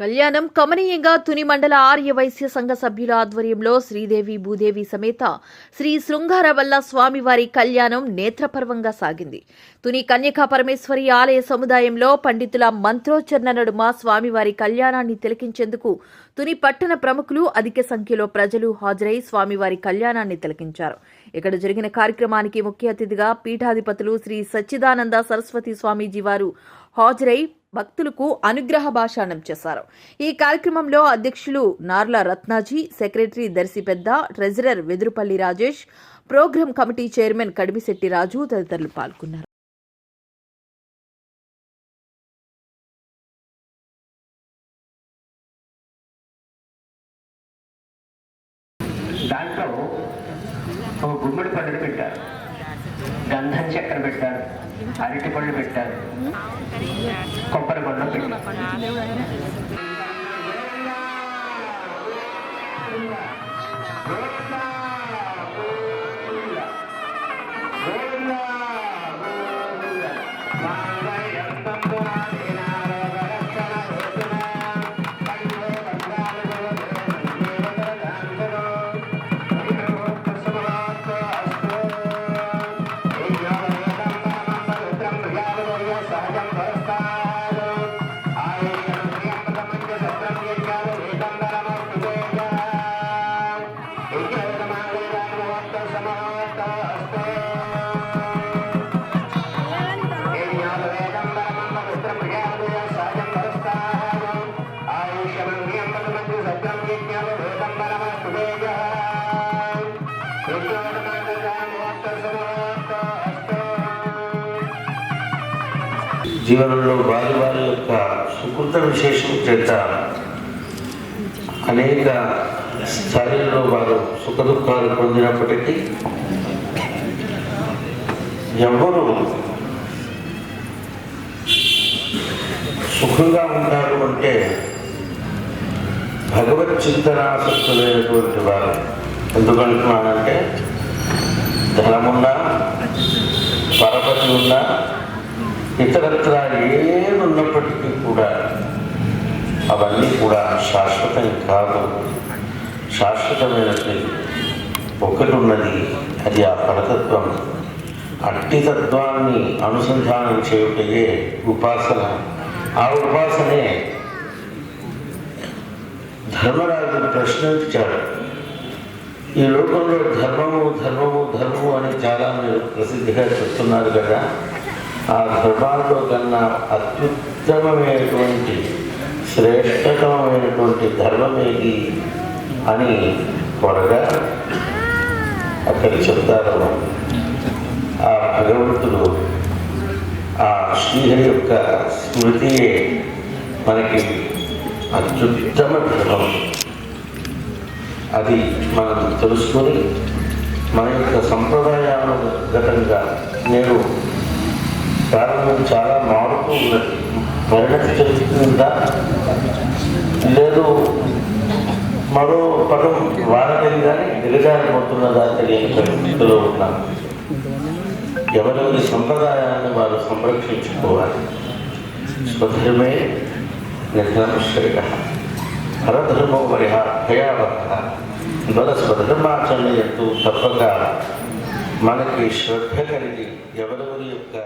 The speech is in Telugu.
కళ్యాణం కమనీయంగా తుని మండల ఆర్య వైశ్య సంఘ సభ్యుల ఆధ్వర్యంలో శ్రీదేవి భూదేవి సమేత శ్రీ శృంగార వల్ల స్వామివారి కళ్యాణం నేత్రపర్వంగా సాగింది. తుని కన్యకా పరమేశ్వరి ఆలయ సముదాయంలో పండితుల మంత్రోచ్చరణ నడుమ స్వామివారి కళ్యాణాన్ని తిలకించేందుకు తుని పట్టణ ప్రముఖులు అధిక సంఖ్యలో ప్రజలు హాజరై స్వామివారి కళ్యాణాన్ని తిలకించారు. ఇక్కడ జరిగిన కార్యక్రమానికి ముఖ్య అతిథిగా పీఠాధిపతులు శ్రీ సచ్చిదానంద సరస్వతి స్వామీజీ వారు హాజరై భక్తులకు అనుగ్రహ భాషాణం చేశారు. ఈ కార్యక్రమంలో అధ్యక్షులు నార్ల రత్నాజీ సెక్రటరీ దర్శి పెద్ద treasurer Vedurupalli Rajesh program committee chairman Kadimisetti Raju తదితరులు పాల్గొన్నారు. దాంట్లో ఒక గుమ్మడి పండుగ పెట్టారు. గంధం చక్కెర పెట్టారు అరటి పళ్ళు పెట్టారు కొబ్బరి పళ్ళు పెట్టారు. జీవనంలో వారి వారి యొక్క సుకృత విశేషం చేత అనేక స్థాయిల్లో వారు సుఖ దుఃఖాలు పొందినప్పటికీ ఎవరు సుఖంగా ఉంటారు అంటే భగవత్ చింతనాసక్తులైనటువంటి వారు ఎందుకంటున్నానంటే ధనమున్నా పరపతి ఉన్నా ఇతరత్ర ఏది కూడా అవన్నీ కూడా శాశ్వతం కాదు. శాశ్వతమైనది ఒకటి ఉన్నది అది ఆ పరతత్వం. అట్టి తత్వాన్ని అనుసంధానం చేయుటయే ఉపాసన. ఆ ఉపాసనే ధర్మరాజు ప్రశ్నించాడు. ఈ లోకంలో ధర్మము ధర్మము ధర్మము అని చాలా మీరు ప్రసిద్ధిగా చెప్తున్నారు కదా. ఆ ధర్మాల్లో కన్నా అత్యుత్తమమైనటువంటి శ్రేష్టతమైనటువంటి ధర్మమేది అని త్వరగా అక్కడ చెప్తారు ఆ భగవంతుడు ఆ శ్రీహరి యొక్క స్మృతియే మనకి అత్యుత్తమ ధర్మం. అది మనం తెలుసుకొని మన యొక్క సంప్రదాయాలను గతంగా నేను కారణం చాలా మారుతూ ఉన్నది. పరిణతి చెందుతుందా లేదు. మరో పదం వాడలేదు కానీ దిగజారిపోతున్నదా తెలియని పరిస్థితిలో ఉన్నాం ఎవరెవరి సంప్రదాయాన్ని వారు సంరక్షించుకోవాలి. స్వధర్మే నిధనశ్రేయ పరధర్మో వరిహ భయావహ. స్వధర్మాచరణ ఎంతో తప్పక మనకి శ్రద్ధ కలిగి ఎవరెవరి యొక్క